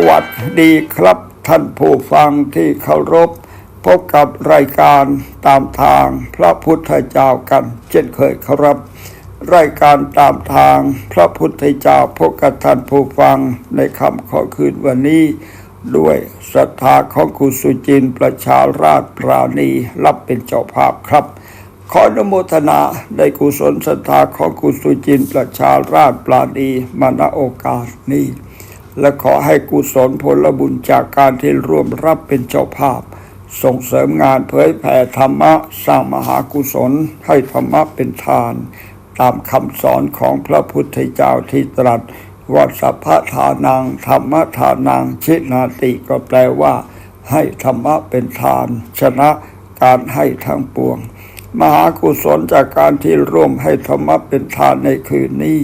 สวัสดีครับท่านผู้ฟังที่เคารพ พบกับรายการตามทางพระพุทธเจ้ากัน เช่นเคยครับ รายการตามทางพระพุทธเจ้าพบกับท่านผู้ฟังในคำขอคืนวันนี้ ด้วยศรัทธาของคุณสุจินประชาราชปราณีรับเป็นเจ้าภาพครับขออนุโมทนาในกุศลศรัทธาของคุณสุจินประชาราชปราณีมาณโอกาสนี้ และขอให้กุศลผลบุญจากการที่ร่วมรับเป็นเจ้าภาพ ส่งเสริมงานเผยแผ่ธรรมะ สร้างมหากุศลให้ธรรมะเป็นทาน ตามคำสอนของพระพุทธเจ้าที่ตรัสว่าสัพพะทานังธรรมะทานังชินาติก็แปลว่า ให้ธรรมะเป็นทาน ชนะการให้ทั้งปวง มหากุศลจากการที่ร่วมให้ธรรมะเป็นทานในคืนนี้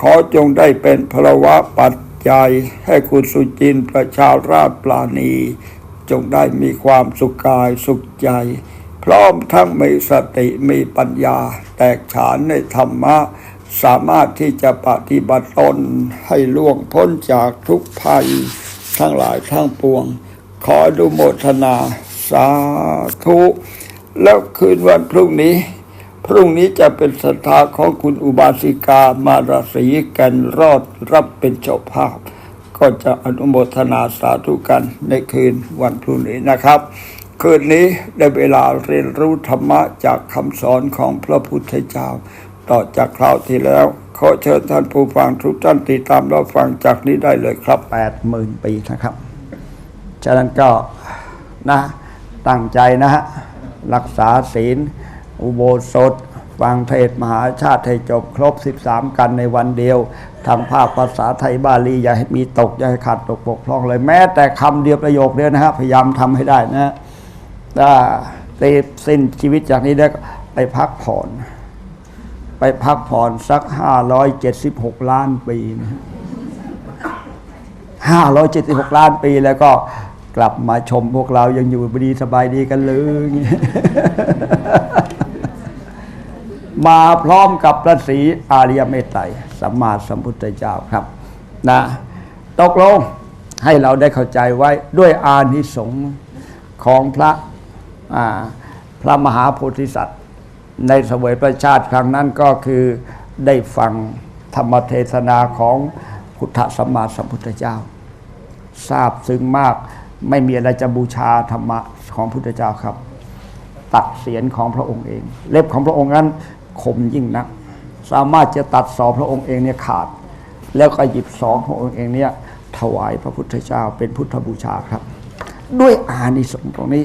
ขอจงได้เป็นพลวะปัจ จให้คุณสุจินประชาราชปราณี จงได้มีความสุขกายสุขใจ พร้อมทั้งมีสติมีปัญญา แตกฉานในธรรมะ สามารถที่จะปฏิบัติตนให้ล่วงพ้นจากทุกภัย ทั้งหลายทั้งปวง ขออนุโมทนาสาธุ แล้วคืนวันพรุ่งนี้ พรุ่งนี้จะเป็นศรัทธาของคุณอุบาสิกามาราศีกันรอดรับเป็นเจ้าภาพ ก็จะอนุโมทนาสาธุกันในคืนวันพรุ่งนี้นะครับ คืนนี้ได้เวลาเรียนรู้ธรรมะจากคำสอนของพระพุทธเจ้า ต่อจากคราวที่แล้ว ขอเชิญท่านผู้ฟังทุกท่านติดตามรับฟังจากนี้ได้เลยครับแปดหมื่นปีนะครับฉะนั้นก็นะตั้งใจนะฮะรักษาศีล อุโบสถฟังเทศมหาชาติให้จบครบ 13 กันในวันเดียวทำภาคภาษาไทยบาลีอย่าให้มีตก อย่าให้ขาดตกบกพร่องเลยแม้แต่คำเดียวประโยคเดียวนะฮะพยายามทำให้ได้นะถ้าสิ้นชีวิตจากนี้ได้ไปพักผ่อน ไปพักผ่อนสัก 576 ล้านปีนะฮะห้าร้อยเจ็ดสิบหกล้านปีแล้วก็กลับมาชมพวกเรายังอยู่ดีสบายดีกันเลย มาพร้อมกับพระศรีอาริยเมตไตรสัมมาสัมพุทธเจ้าครับนะตกลงให้เราได้เข้าใจไว้ด้วยอานิสงส์ของพระพระมหาโพธิสัตว์ ในเสวยประชาติครั้งนั้นก็คือได้ฟังธรรมเทศนาของพุทธสัมมาสัมพุทธเจ้า ทราบซึ้งมากไม่มีอะไรจะบูชาธรรมะของพุทธเจ้าครับ ตัดเสียนของพระองค์เอง เล็บของพระองค์นั้น คมยิ่งนัก สามารถจะตัดสอพระองค์เองเนี่ยขาด แล้วก็หยิบสองพระองค์เองเนี่ยถวายพระพุทธเจ้าเป็นพุทธบูชาครับ ด้วยอานิสงส์ตรงนี้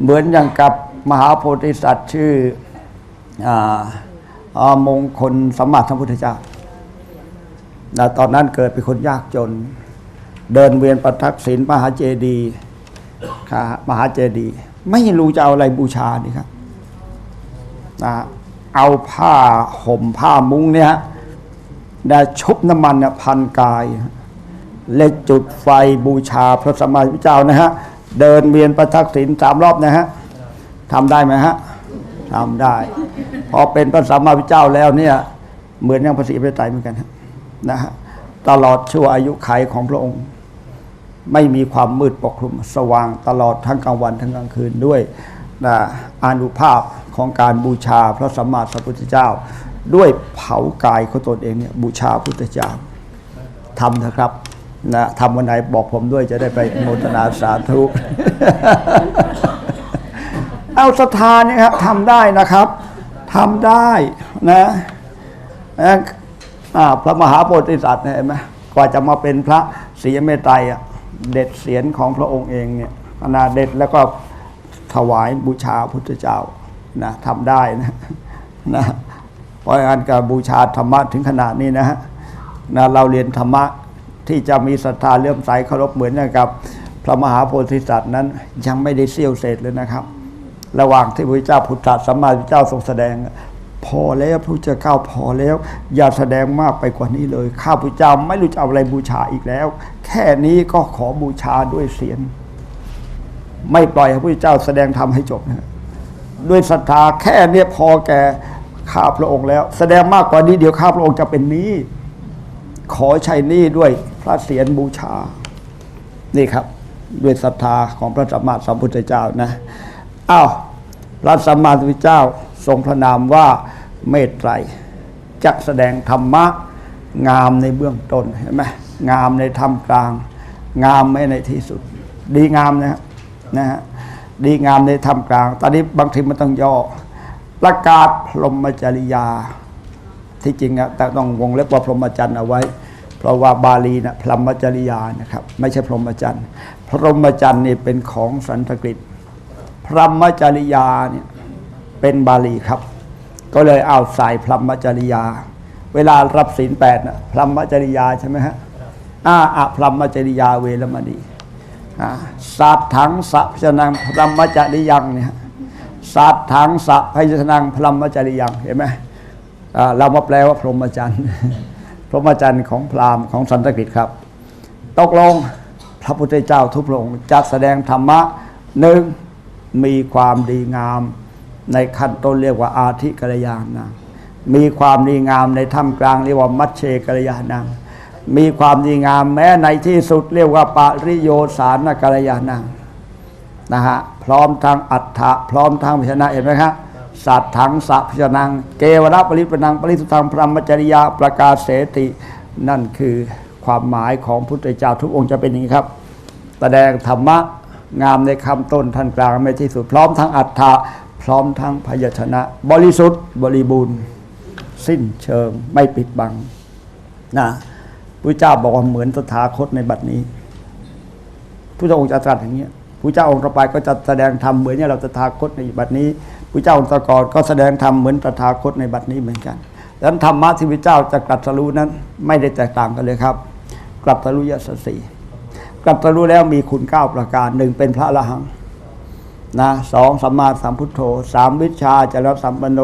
เหมือนอย่างกับมหาโพธิสัตว์ชื่ออามงคลสมมาสัมพุทธเจ้านะตอนนั้นเกิดเป็นคนยากจน เดินเวียนประทักษิณมหาเจดีค่ะมหาเจดี ไม่รู้จะเอาอะไรบูชานี่ครับนะ เอาผ้าห่มผ้ามุ้งเนี่ยนะชุบน้ำมันพันกายเล็จุดไฟบูชาพระสมมาสัมพุทธเจ้านะฮะ เดินเวียนประทักษิณสามรอบนะฮะทำได้ไหมฮะทำได้ พอเป็นพระสัมมาสัมพุทธเจ้าแล้วเนี่ย เหมือนอย่างพระศรีพระไตรเหมือนกันนะฮะตลอดชั่วอายุไขของพระองค์ ไม่มีความมืดปกคลุมสว่างตลอดทั้งกลางวันทั้งกลางคืนด้วยนะอานุภาพ ของการบูชาพระสัมมาสัมพุทธเจ้า ด้วยเผากายของตนเองเนี่ยบูชาพุทธเจ้าทำนะครับนะทำวันไหนบอกผมด้วยจะได้ไปอนุโมทนาสาธุเอาศรัทธาเนี่ยครับทำได้นะครับทำได้นะพระมหาโพธิสัตว์เนี่ยเห็นไหมกว่าจะมาเป็นพระศรีเมตไตรอะเด็ดเสียนของพระองค์เองเนี่ยนาเด็ดแล้วก็ถวายบูชาพุทธเจ้า นะทำได้นะนะเพราะงั้นการบูชาธรรมะถึงขนาดนี้นะฮะนะเราเรียนธรรมะที่จะมีศรัทธาเลื่อมใสเคารพเหมือนกันกับพระมหาโพธิสัตว์นั้นยังไม่ได้เสี้ยวเศษเลยนะครับ ระหว่างที่พระเจ้าพุทธสัมมาสัมพุทธเจ้าทรงแสดง พอแล้วพระเจ้าข้าพอแล้ว อย่าแสดงมากไปกว่านี้เลย ข้าพุทธเจ้าไม่รู้จะเอาอะไรบูชาอีกแล้ว แค่นี้ก็ขอบูชาด้วยเสียง ไม่ปล่อยให้พระพุทธเจ้าแสดงธรรมให้จบนะ ด้วยศรัทธาแค่เนี้ยพอแก่ข้าพระองค์แล้ว แสดงมากกว่านี้เดี๋ยวข้าพระองค์จะเป็นนี้ ขอใช้นี้ด้วยพระเศียรบูชา นี่ครับ ด้วยศรัทธาของพระสัมมาสัมพุทธเจ้านะอ้าวพระสัมมาสัมพุทธเจ้าทรงพระนามว่าเมตไตรจะแสดงธรรมะ งามในเบื้องต้นเห็นไหมงามในท่ามกลาง งามไม่ในที่สุด ดีงามนะฮะนะฮะ ดีงามในท่ามกลาง ตอนนี้บางทีมันต้องย่อ ประกาศพรหมจริยา ที่จริงอะแต่ต้องวงเล็บว่าพรหมจรรย์เอาไว้ เพราะว่าบาลีนะพรหมจริยานะครับ ไม่ใช่พรหมจรรย์ พรหมจรรย์นี่เป็นของสันสกฤต พรหมจริยาเนี่ยเป็นบาลีครับ ก็เลยเอาใส่พรหมจริยา เวลารับศีลแปดนะพรหมจริยาใช่ไหมฮะอาอะพรหมจริยาเวรมณี อ่าสัตถังสัพพชนังพรหมจริยังเนี่ยสัตถังสัพพชนังพรหมจริยังเห็นไหมเรามาแปลว่าพรหมจรรย์พรหมจรรย์ของพราหมณ์ของสันสกฤตครับ ตกลงพระพุทธเจ้าทุกพระองค์จะแสดงธรรมะหนึ่งมีความดีงามในขั้นต้นเรียกว่าอาธิกัลยาณังมีความดีงามในท่ามกลางเรียกว่ามัชเชกัลยาณัง มีความดีงามแม้ในที่สุดเรียกว่าปริโยสานกัลยาณังนะฮะพร้อมทางอัฏฐะพร้อมทางพิชนะเห็นไหมครับสัตถังสัพพิชนัง เกวรปริปนัง ปริสุทธังพรหมจริยาประกาศเสติ นั่นคือความหมายของพุทธเจ้าทุกองค์จะเป็นอย่างนี้ครับแสดงธรรมะงามในคำต้นท่านกลางไม่ที่สุด พร้อมทั้งอัฏฐะพร้อมทั้งพยัญชนะ บริสุทธิ์บริบูรณ์ สิ้นเชิงไม่ปิดบังนะ พระเจ้าบอกว่าเหมือนตถาคตในบัดนี้พระองค์จะตรัสอย่างนี้พระเจ้าองค์ต่อไปก็จะแสดงธรรมเหมือนอย่างเราตถาคตในบัดนี้พระเจ้าองค์ต่อก่อนก็แสดงธรรมเหมือนตถาคตในบัดนี้เหมือนกันดังนั้นธรรมะที่พระเจ้าจะตรัสรู้นั้น ไม่ได้แตกต่างกันเลยครับ กลับตรู้ยศสีกลับตรู้แล้วมีคุณเก้าประการหนึ่งเป็นพระอรหังนะสองสัมมาสัมพุทโธสามวิชาจารสัมปันโน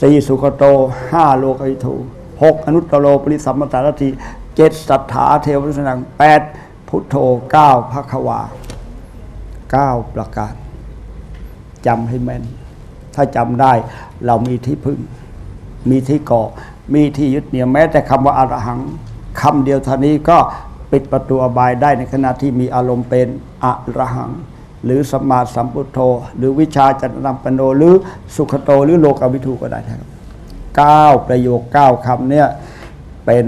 สี่สุขโตห้าโลกวิถูหกอนุตตโรปริสัมมตารติ เจ็ดสัทธาเทวรุสนังแปดพุทโธเก้าภควาเก้าประการจำให้แม่น ถ้าจำได้เรามีที่พึ่ง มีที่เกาะมีที่ยึดเหนี่ยวแม้แต่คำว่าอรหังคำเดียวเท่านี้ก็ปิดประตูอบายได้ในขณะที่มีอารมณ์เป็นอรหัง หรือสมาสัมพุทโธ หรือวิชาจันตัมปโนหรือสุขโตหรือโลกวิทูก็ได้ครับเก้าประโยคเก้าคำเนี่ยเป็น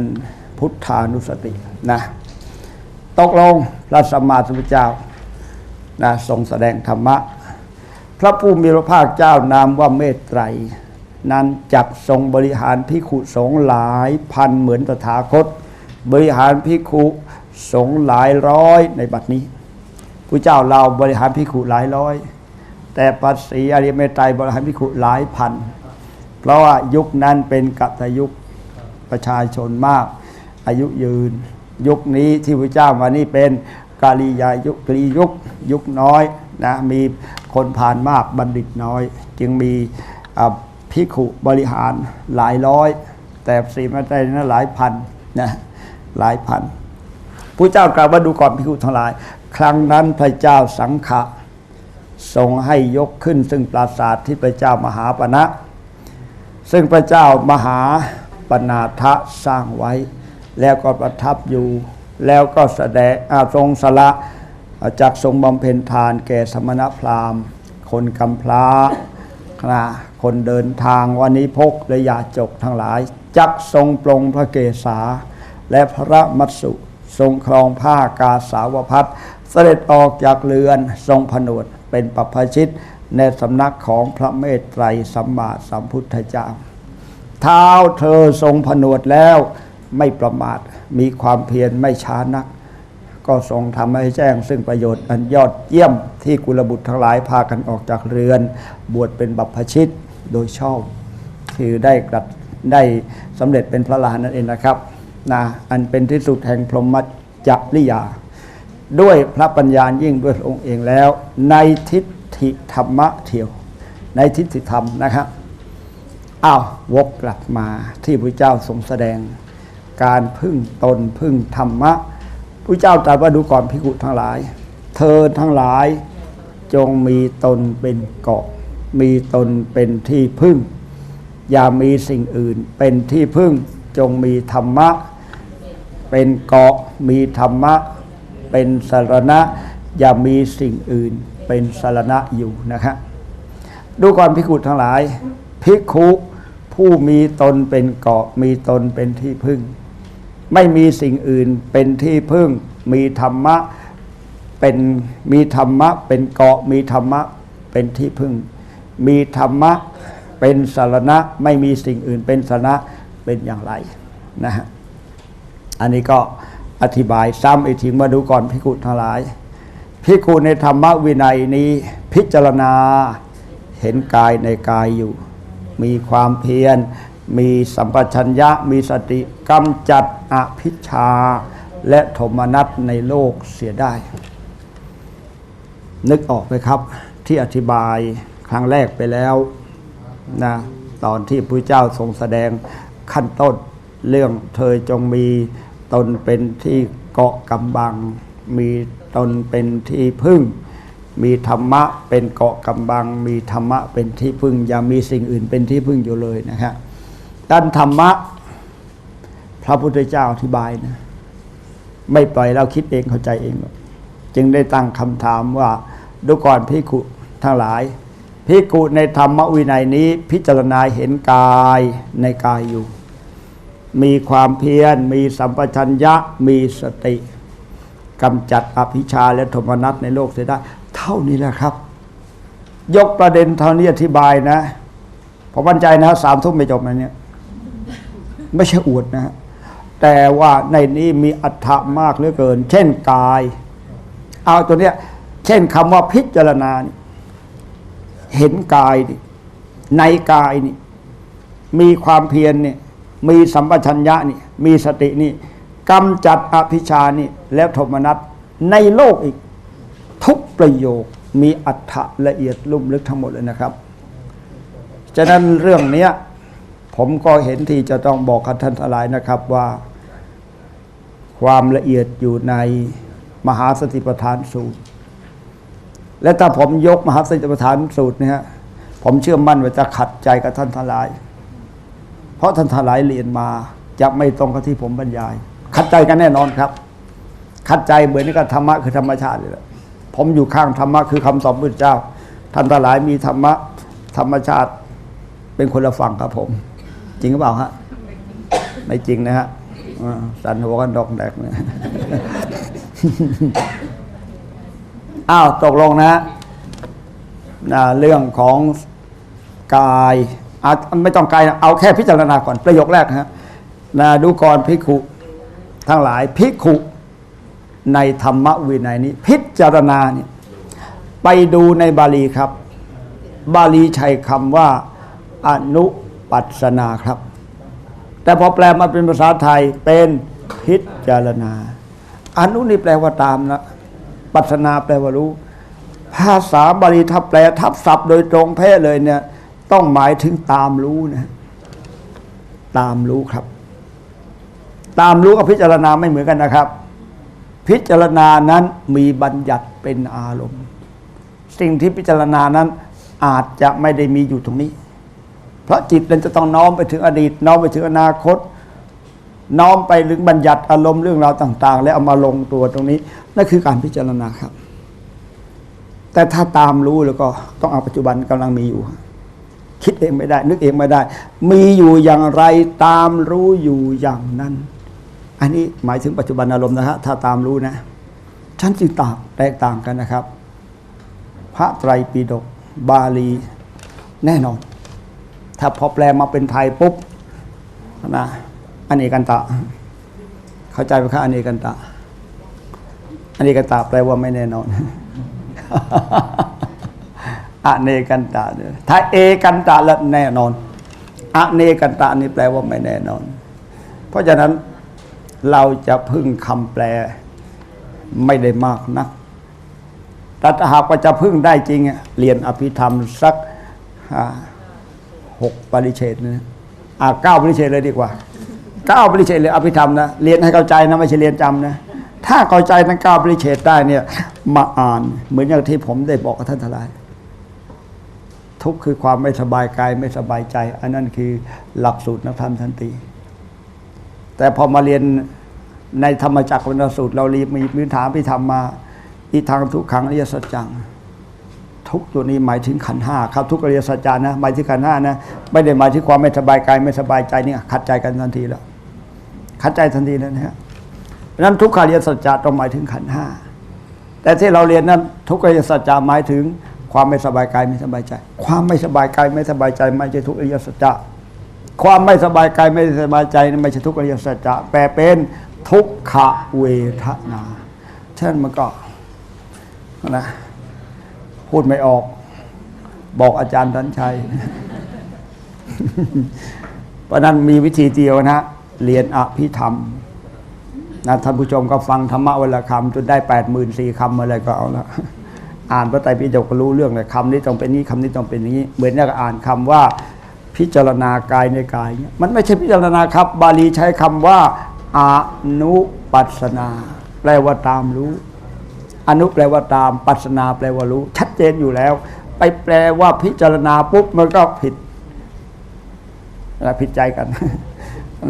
พุทธานุสตินะตกลงพระสัมมาสัมพุทธเจ้านะทรงแสดงธรรมะ พระผู้มีพระภาคเจ้านามว่าเมตไตร นั้นจักทรงบริหารพิขุสงหลายพันเหมือนตถาคต บริหารพิขุสงหลายร้อยในบัดนี้พระเจ้าเราบริหารพิขุหลายร้อย แต่ปัสสีอริเมตไตรบริหารพิขุหลายพัน เพราะว่ายุคนั้นเป็นกัตยุคประชาชนมาก อายุยืน ยุคนี้ที่พระเจ้ามานี่เป็นกาลียายุคกลียุคยุคน้อยนะมีคนผ่านมากบัณฑิตน้อย จึงมีพิขุบริหารหลายร้อย แต่สีมาไตรนั้นหลายพันนะหลายพันพระเจ้ากล่าวว่าดูก่อนพิขุทั้งหลาย ครั้งนั้นพระเจ้าสังขะทรงให้ยกขึ้น ซึ่งปราสาทที่พระเจ้ามหาปณะซึ่งพระเจ้ามหาปนาทะสร้างไว้ แล้วก็ประทับอยู่ แล้วก็แสดงอาทรงสละจากทรงบำเพ็ญทานแก่สมณพราหมณ์ คนกำพร้านะคนเดินทางวันนี้พกและยาจกทั้งหลาย จักทรงปรงพระเกศา และพระมัตสุทรงครองผ้ากาสาวพัดเสด็จออกจากเรือนทรงผนวดเป็นปัพชิตในสำนักของพระเมตไตรสัมมาสัมพุทธเจ้า เท้าเธอทรงผนวดแล้ว ไม่ประมาท มีความเพียรไม่ช้านัก ก็ทรงทำให้แจ้ง ซึ่งประโยชน์อันยอดเยี่ยมที่กุลบุตรทั้งหลายพากันออกจากเรือน บวชเป็นบัพพชิตโดยชอบ คือได้กลัดได้สำเร็จเป็นพระอรหันต์นั่นเองนะครับนะอันเป็นที่สุดแห่งพรหมจริยา ด้วยพระปัญญายิ่งด้วยพระองค์เองแล้ว ในทิฏฐิธรรมะเทียว ในทิฏฐิธรรมนะครับอ้าววกกลับมาที่พระเจ้าทรงแสดง การพึ่งตนพึ่งธรรมะพระเจ้าตรัสว่าดูก่อนพิกุทั้งหลาย เธอทั้งหลายจงมีตนเป็นเกาะ มีตนเป็นที่พึ่ง อย่ามีสิ่งอื่นเป็นที่พึ่งจงมีธรรมะ เป็นเกาะมีธรรมะ เป็นสารณะ อย่ามีสิ่งอื่นเป็นสารณะอยู่นะครับดูก่อนพิกุทั้งหลายภิกุผู้มีตนเป็นเกาะมีตนเป็นที่พึ่ง ไม่มีสิ่งอื่นเป็นที่พึ่งมีธรรมะเป็นมีธรรมะเป็นเกาะมีธรรมะเป็นที่พึ่ง มีธรรมะเป็นสารณะไม่มีสิ่งอื่นเป็นสารณะเป็นอย่างไรนะฮะอันนี้ก็อธิบายซ้ำอีกทีมาดูก่อนพิกุทั้งหลายพิกุในธรรมวินัยนี้พิจารณาเห็นกายในกายอยู่ มีความเพียร มีสัมปชัญญะมีสติกำจัดอภิชา และโทมนัสในโลกเสียได้ นึกออกไหมครับ ที่อธิบายครั้งแรกไปแล้วนะตอนที่พระเจ้าทรงแสดงขั้นต้นเรื่องเธอจงมีตนเป็นที่เกาะกำบัง มีตนเป็นที่พึ่ง มีธรรมะเป็นเกาะกำบัง มีธรรมะเป็นที่พึ่ง อย่ามีสิ่งอื่นเป็นที่พึ่งอยู่เลยนะครับ ด้านธรรมะ พระพุทธเจ้าอธิบายนะ ไม่ปล่อยเราคิดเองเข้าใจเองหรอกจึงได้ตั้งคำถามว่าดูก่อนพิกุทั้งหลายพิกุในธรรมวินัยนี้ พิจารณาเห็นกายในกายอยู่ มีความเพียร มีสัมปชัญญะมีสติกำจัดอภิชาและโทมนัสในโลกเสียได้ เท่านี้แหละครับ ยกประเด็นเท่านี้อธิบายนะผมมั่นใจนะสามทุ่มไม่จบนะเนี่ย ไม่ใช่อวดนะฮะแต่ว่าในนี้มีอัฏฐะมากเหลือเกิน เช่นกาย เอาตัวเนี้ย เช่นคำว่าพิจารณานี่เห็นกายในกายนี่ มีความเพียรเนี่ย มีสัมปชัญญะนี่ มีสตินี่กำจัดอภิชานี่ แล้วโทมนัสในโลกอีก ทุกประโยคมีอัฏฐะละเอียดลุ่มลึกทั้งหมดเลยนะครับ ฉะนั้นเรื่องเนี้ย ผมก็เห็นที่จะต้องบอกกับท่านทลายนะครับว่า ความละเอียดอยู่ในมหาสติปัฏฐานสูตร และถ้าผมยกมหาสติปัฏฐานสูตรเนี่ย ผมเชื่อมั่นว่าจะขัดใจกับท่านทลาย เพราะท่านทลายเรียนมาจะไม่ตรงกับที่ผมบรรยาย ขัดใจกันแน่นอนครับ ขัดใจเหมือนกับธรรมะคือธรรมชาติเลยแหละผมอยู่ข้างธรรมะคือคำสอนพระพุทธเจ้า ท่านทลายมีธรรมะธรรมชาติเป็นคนละฝั่งครับผม จริงหรือเปล่าฮะไม่จริงนะฮะสันหัวกันดอกแดกเนี่ยอ้าวตกลงนะฮะนะเรื่องของกายอะไม่ต้องกายนะเอาแค่พิจารณาก่อนประโยคแรกนะฮะนะดูก่อนพิกขุทั้งหลายพิกขุในธรรมวินัยนี้ พิจารณาเนี่ยไปดูในบาลีครับ บาลีใช้คำว่า อนุ ปัสนาครับ แต่พอแปลมาเป็นภาษาไทยเป็นพิจารณาอนุนี่แปลว่าตามนะปัสนาแปลว่ารู้ ภาษาบาลีถ้าแปลทับศัพท์โดยตรงแพ้เลยเนี่ย ต้องหมายถึงตามรู้นะ ตามรู้ครับ ตามรู้กับพิจารณาไม่เหมือนกันนะครับ พิจารณานั้นมีบัญญัติเป็นอารมณ์ สิ่งที่พิจารณานั้นอาจจะไม่ได้มีอยู่ตรงนี้ เพราะจิตมันจะต้องน้อมไปถึงอดีต น้อมไปถึงอนาคต น้อมไปถึงบัญญัติอารมณ์เรื่องราวต่าง ๆ แล้วเอามาลงตัวตรงนี้นั่นคือการพิจารณาครับ แต่ถ้าตามรู้แล้วก็ต้องเอาปัจจุบันกำลังมีอยู่ คิดเองไม่ได้ นึกเองไม่ได้ มีอยู่อย่างไรตามรู้อยู่อย่างนั้น อันนี้หมายถึงปัจจุบันอารมณ์นะฮะถ้าตามรู้นะชั้นจึงต่างแตกต่างกันนะครับ พระไตรปิฎกบาลีแน่นอน ถ้าพอแปลมาเป็นไทยปุ๊บนะอเนกันตะ เข้าใจไหมครับอเนกันตะอเนกันตะแปลว่าไม่แน่นอนอเนกันตะเนี่ยถ้าเอกันตะแล้วแน่นอนอเนกันตะนี่แปลว่าไม่แน่นอน เพราะฉะนั้นเราจะพึ่งคำแปลไม่ได้มากนัก แต่หากว่าจะพึ่งได้จริงเรียนอภิธรรมสักอ่า หกปริเชตนะอ่าเก้าปริเชตเลยดีกว่าเก้าปริเชตเลยอภิธรรมนะเรียนให้เข้าใจนะไม่ใช่เรียนจำนะถ้าเข้าใจทั้งเก้าปริเชตได้เนี่ยมาอ่านเหมือนอย่างที่ผมได้บอกกับท่านทลาย ทุกคือความไม่สบายกายไม่สบายใจ อันนั้นคือหลักสูตรนักธรรมทันตีแต่พอมาเรียนในธรรมจักรวรรณสูตร เรารีมีพื้นฐานพิธรรมมา อีทางทุกขังอริยสัจจัง ทุกตัวนี้หมายถึงขันห้าครับทุกอริยสัจจานะหมายถึงขันห้านะไม่ได้หมายถึงความไม่สบายกายไม่สบายใจนี่ขัดใจกันทันทีแล้วขัดใจทันทีแล้วนะฮะเพราะฉะนั้นทุกขอริยสัจจะต้องหมายถึงขันห้าแต่ที่เราเรียนนั้นทุกอริยสัจจะหมายถึงความไม่สบายกายไม่สบายใจ ความไม่สบายกายไม่สบายใจ ไม่ใช่ทุกอริยสัจจะความไม่สบายกายไม่สบายใจนั่นไม่ใช่ทุกอริยสัจจะแปลเป็นทุกขเวทนาฉะนั้นมันก็นะ พูดไม่ออก บอกอาจารย์ทันชัยเพราะนั้นมีวิธีเดียวนะ เรียนอภิธรรมนะท่านผู้ชมก็ฟังธรรมะวันละคำจนได้แปดหมื่นสี่คำอะไรก็เอาละอ่านพระไตรปิฎกก็รู้เรื่องเลยคำนี้ต้องเป็นนี้คำนี้ต้องเป็นนี้ เหมือนกับอ่านคำว่าพิจารณากายในกายเนี่ยมันไม่ใช่พิจารณาครับ บาลีใช้คำว่าอนุปัสนา แปลว่าตามรู้ อนุแปลว่าตาม ปัสนาแปลว่ารู้ ชัดเจนอยู่แล้ว ไปแปลว่าพิจารณาปุ๊บมันก็ผิดผิดใจกัน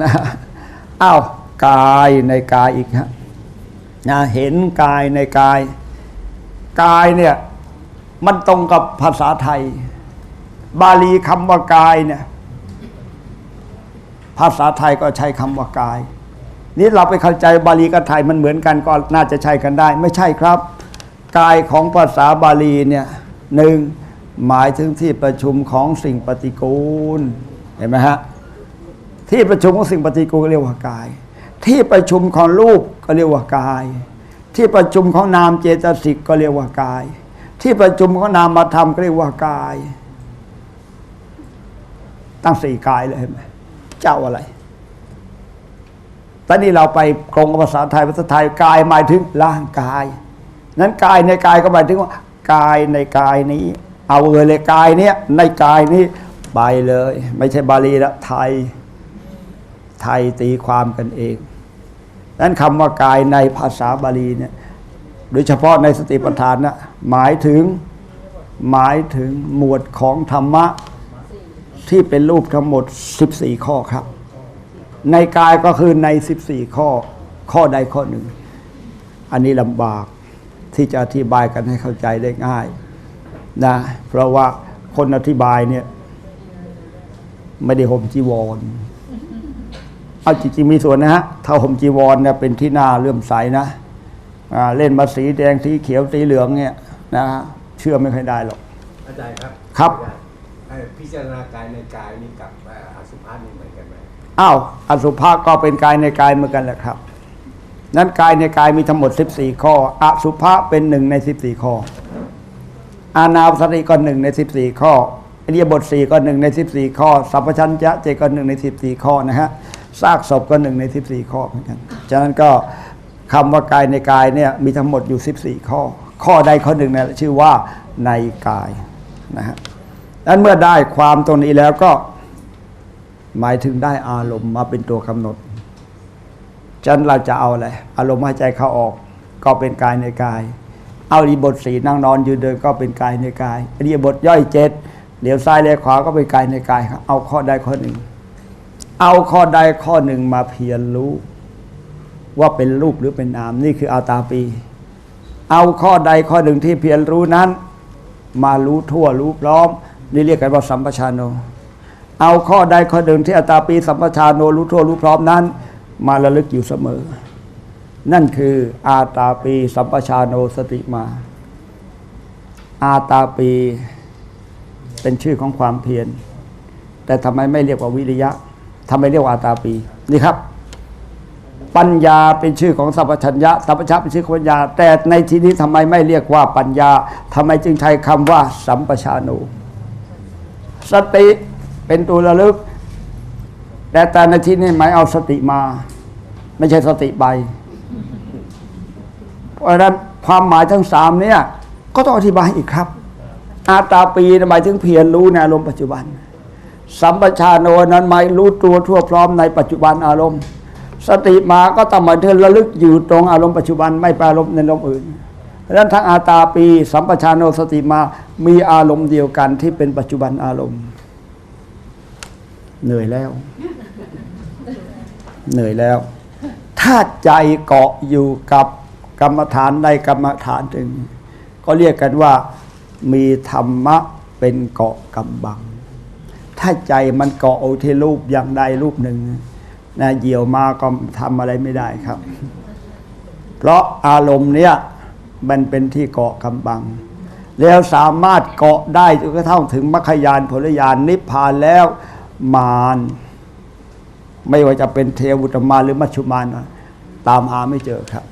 นะอ้าวกายในกายอีกฮะนะเห็นกายในกาย กายเนี่ยมันตรงกับภาษาไทย บาลีคำว่ากายเนี่ยภาษาไทยก็ใช้คำว่ากาย นี่เราไปเข้าใจบาลีกับไทยมันเหมือนกันก็น่าจะใช้กันได้ ไม่ใช่ครับ กายของภาษาบาลีเนี่ยหนึ่งหมายถึงที่ประชุมของสิ่งปฏิกูล เห็นไหมฮะที่ประชุมของสิ่งปฏิกูลก็เรียกว่ากาย ที่ประชุมของรูปก็เรียกว่ากาย ที่ประชุมของนามเจตสิกก็เรียกว่ากาย ที่ประชุมของนามธรรมก็เรียกว่ากาย ตั้งสี่กายเลยเห็นไหมเจ้าอะไร ตอนนี้เราไปกรงกับภาษาไทยภาษาไทยกายหมายถึงร่างกาย นั้นกายในกายก็หมายถึงว่ากายในกายนี้ เอาเลยเลยกายเนี้ยในกายนี้ไปเลย ไม่ใช่บาลีละไทย ไทยตีความกันเองนั้นคำว่ากายในภาษาบาลีเนี่ยโดยเฉพาะในสติปัฏฐานนะหมายถึงหมายถึงหมวดของธรรมะที่เป็นรูปทั้งหมด 14 ข้อครับ ในกายก็คือใน 14 ข้อข้อใดข้อหนึ่ง อันนี้ลำบากที่จะอธิบายกันให้เข้าใจได้ง่ายนะเพราะว่าคนอธิบายเนี่ย ไม่ได้ห่มจีวร เอาจริงๆมีส่วนนะฮะถ้าห่มจีวรเนี่ยเป็นที่น่าเลื่อมใสนะอ่าเล่นมาสีแดงสีเขียวสีเหลืองเนี่ยนะเชื่อไม่ค่อยได้หรอกอาจารย์ครับ ครับอาจารย์เอ่อพิจารณากายในกายนี่กับเอ่ออสุภาพนี่เหมือนกันไหม อ้าวอสุภะก็เป็นกายในกายเหมือนกันแหละครับ นั้นกายในกายมีทั้งหมด 14 ข้อ อสุภะเป็นหนึ่งใน 14 ข้อ อานาปสติก็หนึ่งใน 14 ข้ออริยบทสี่ก็หนึ่งใน 14 ข้อ สัพพชัญญะเจก็หนึ่งใน 14 ข้อนะฮะซากศพก็หนึ่งใน 14 ข้อเหมือนกันฉะนั้นก็คำว่ากายในกายเนี่ยมีทั้งหมดอยู่ 14 ข้อ ข้อใดข้อหนึ่งนะชื่อว่าในกายนะฮะนั้นเมื่อได้ความตรงนี้แล้วก็ หมายถึงได้อารมณ์มาเป็นตัวกำหนดฉะนั้นเราจะเอาอะไรอารมณ์หายใจเข้าออก ก็เป็นกายในกาย เอาอิบทสีนั่งนอนยืนเดินก็เป็นกายในกายอริยบทย่อยเจ็ดเดี๋ยวซ้ายเลี้ยวขวาก็เป็นกายในกายเอาข้อใดข้อหนึ่ง เอาข้อใดข้อหนึ่งมาเพียรรู้ ว่าเป็นรูปหรือเป็นนามนี่คืออาตาปี เอาข้อใดข้อหนึ่งที่เพียรรู้นั้น มารู้ทั่วรู้พร้อม นี่เรียกกันว่าสัมปชานโน เอาข้อใดข้อหนึ่งที่อัตตาปีสัมปชานโนรู้ทั่วรู้พร้อมนั้น มาระลึกอยู่เสมอ นั่นคืออาตาปีสัมปชานโนสติมา อาตาปีเป็นชื่อของความเพียรแต่ทำไมไม่เรียกว่าวิริยะทำไมเรียกว่าอาตาปีนี่ครับ ปัญญาเป็นชื่อของสัพพัญญะสัพพชัญญะเป็นชื่อของปัญญา แต่ในที่นี้ทำไมไม่เรียกว่าปัญญาทำไมจึงใช้คำว่า สัมปชานโนสติ เป็นตัวระลึก แต่แต่ในที่นี้หมายเอาสติมา ไม่ใช่สติใบเพราะนั้นความหมายทั้งสามเนี่ย ก็ต้องอธิบายอีกครับ อาตาปีหมายถึงเพียรรู้ในอารมณ์ปัจจุบัน สัมปชานโนนั้นหมายรู้ตัวทั่วพร้อมในปัจจุบันอารมณ์ สติมาก็ต้องหมายถึงระลึกอยู่ตรงอารมณ์ปัจจุบันไม่ไปอารมณ์ในอารมณ์อื่นเพราะฉะนั้นทั้งอาตาปี สัมปชานโนสติมามีอารมณ์เดียวกันที่เป็นปัจจุบันอารมณ์ เหนื่อยแล้ว เหนื่อยแล้ว ถ้าใจเกาะอยู่กับกรรมฐานใดกรรมฐานหนึ่ง ก็เรียกกันว่า มีธรรมะเป็นเกาะกำบัง ถ้าใจมันเกาะเอาที่รูปอย่างใดรูปหนึ่งนะเหยี่ยวมาก็ทำอะไรไม่ได้ครับ เพราะอารมณ์เนี้ยมันเป็นที่เกาะกำบัง แล้วสามารถเกาะได้จนกระทั่งถึงมรรคยานผลยานนิพพานแล้ว มารไม่ว่าจะเป็นเทวุตมารหรือมัชชุมารตามหาไม่เจอครับ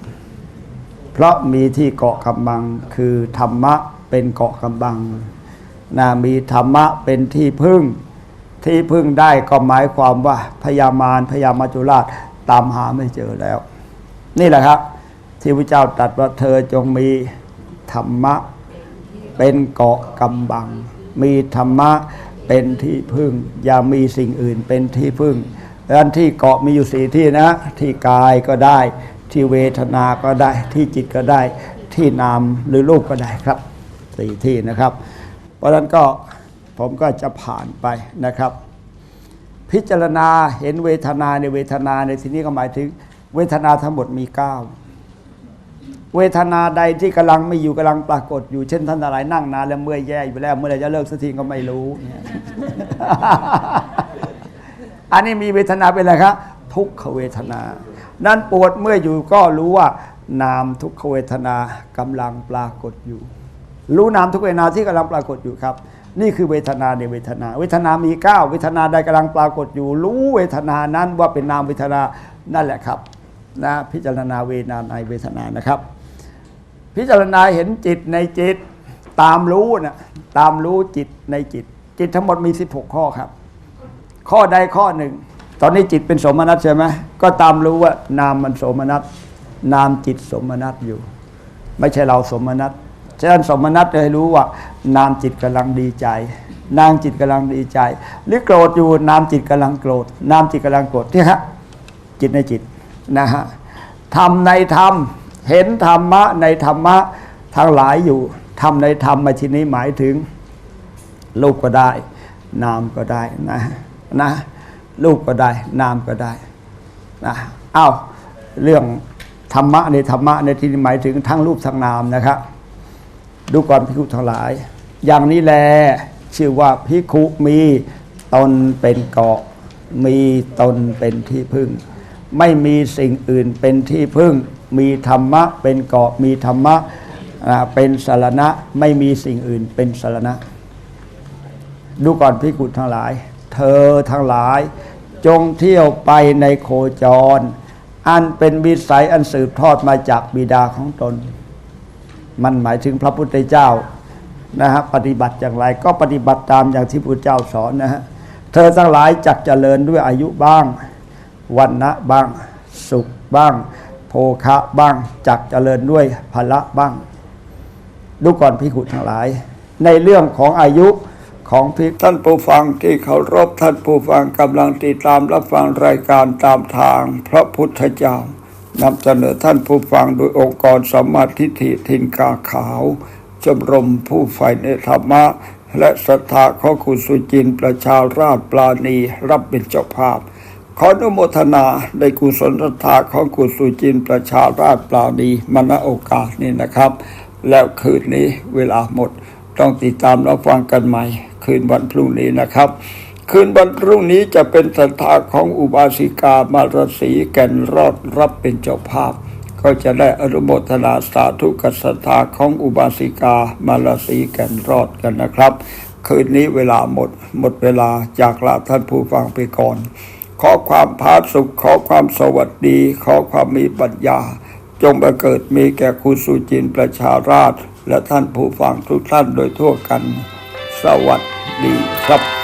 เพราะมีที่เกาะกำบังคือธรรมะเป็นเกาะกำบังนะมีธรรมะเป็นที่พึ่ง ที่พึ่งได้ก็หมายความว่าพยามารพยามาจุราชตามหาไม่เจอแล้ว นี่แหละครับ ที่พระเจ้าตรัสว่าเธอจงมีธรรมะเป็นเกาะกำบัง มีธรรมะ เป็นที่พึ่ง อย่ามีสิ่งอื่นเป็นที่พึ่งดังนั้นที่เกาะมีอยู่สี่ที่นะ ที่กายก็ได้ ที่เวทนาก็ได้ ที่จิตก็ได้ ที่นามหรือรูปก็ได้ครับสี่ที่นะครับ เพราะฉะนั้นก็ผมก็จะผ่านไปนะครับ พิจารณาเห็นเวทนาในเวทนาในที่นี้ก็หมายถึงเวทนาทั้งหมดมีเก้า เวทนาใดที่กำลังไม่อยู่กำลังปรากฏอยู่เช่นท่านอะไรนั่งนานแล้วเมื่อยแย่อยู่แล้วเมื่อไรจะเลิกสักทีก็ไม่รู้ อันนี้มีเวทนาเป็นอะไรครับทุกขเวทนา นั่นปวดเมื่อยอยู่ก็รู้ว่านามทุกขเวทนากำลังปรากฏอยู่ รู้นามทุกเวทนาที่กำลังปรากฏอยู่ครับ นี่คือเวทนาในเวทนา เวทนามีเก้าเวทนาใดกำลังปรากฏอยู่ รู้เวทนานั้นว่าเป็นนามเวทนานั่นแหละครับนะพิจารณาเวทนาในเวทนานะครับ พิจารณาเห็นจิตในจิตตามรู้นะตามรู้จิตในจิต จิตทั้งหมดมี 16 ข้อครับ ข้อใดข้อหนึ่ง ตอนนี้จิตเป็นสมนัตใช่ไหมก็ตามรู้ว่านามมันสมนัตนามจิตสมนัตอยู่ ไม่ใช่เราสมนัตฉะนั้นสมนัตให้รู้ว่า นามจิตกำลังดีใจ นางจิตกำลังดีใจ หรือโกรธอยู่นามจิตกำลังโกรธ นามจิตกำลังโกรธที่ฮะจิตในจิตนะฮะทำในธรรม เห็นธรรมะในธรรมะทั้งหลายอยู่ทำในธรรมมาทีนี้หมายถึงรูปก็ได้ นามก็ได้นะนะรูปก็ได้ นามก็ได้นะอ้าวเรื่องธรรมะในธรรมะในที่นี้หมายถึงทั้งรูปทั้งนามนะครับ ดูก่อนพิคุทั้งหลาย อย่างนี้แลชื่อว่าพิคุมีตนเป็นเกาะ มีตนเป็นที่พึ่ง ไม่มีสิ่งอื่นเป็นที่พึ่ง มีธรรมะเป็นเกาะมีธรรมะเป็นสารณะไม่มีสิ่งอื่นเป็นสารณะ ดูก่อนพิกุทั้งหลาย เธอทั้งหลาย จงเที่ยวไปในโคจร อันเป็นวิสัยอันสืบทอดมาจากบิดาของตน มันหมายถึงพระพุทธเจ้านะฮะปฏิบัติอย่างไรก็ปฏิบัติตามอย่างที่พระพุทธเจ้าสอนนะฮะเธอทั้งหลายจักเจริญด้วยอายุบ้างวันนะบ้าง สุขบ้าง ภคะบ้างจักเจริญด้วยพละบ้าง ดูก่อนพิกุทั้งหลาย ในเรื่องของอายุของพิท่านผู้ฟังที่เคารพท่านผู้ฟังกำลังติดตามรับฟังรายการตามทาง พระพุทธเจ้านำเสนอท่านผู้ฟังโดยองค์กรสมาธิฐิทินกาขาวชมรมผู้ใฝ่ในธรรมะ และศรัทธาของคุณสุจินประชาราชปราณีรับเป็นเจ้าภาพ ขออนุโมทนาในกุศลศรัทธาของคุสุจินประชาราชปราณีมาณโอกาสนี้นะครับ แล้วคืนนี้เวลาหมด ต้องติดตามรับฟังกันใหม่ คืนวันพรุ่งนี้นะครับ คืนวันพรุ่งนี้จะเป็นศรัทธาของอุบาสิกามารสีแก่นรอดรับเป็นเจ้าภาพ ก็จะได้อนุโมทนาสาธุกับศรัทธาของอุบาสิกามารสีแก่นรอดกันนะครับ คืนนี้เวลาหมด หมดเวลาจากลาท่านผู้ฟังไปก่อน ขอความพาสุข ขอความสวัสดี ขอความมีปัญญา จงบังเกิดมีแก่คุณสุจินประชาราช และท่านผู้ฟังทุกท่านโดยทั่วกัน สวัสดีครับ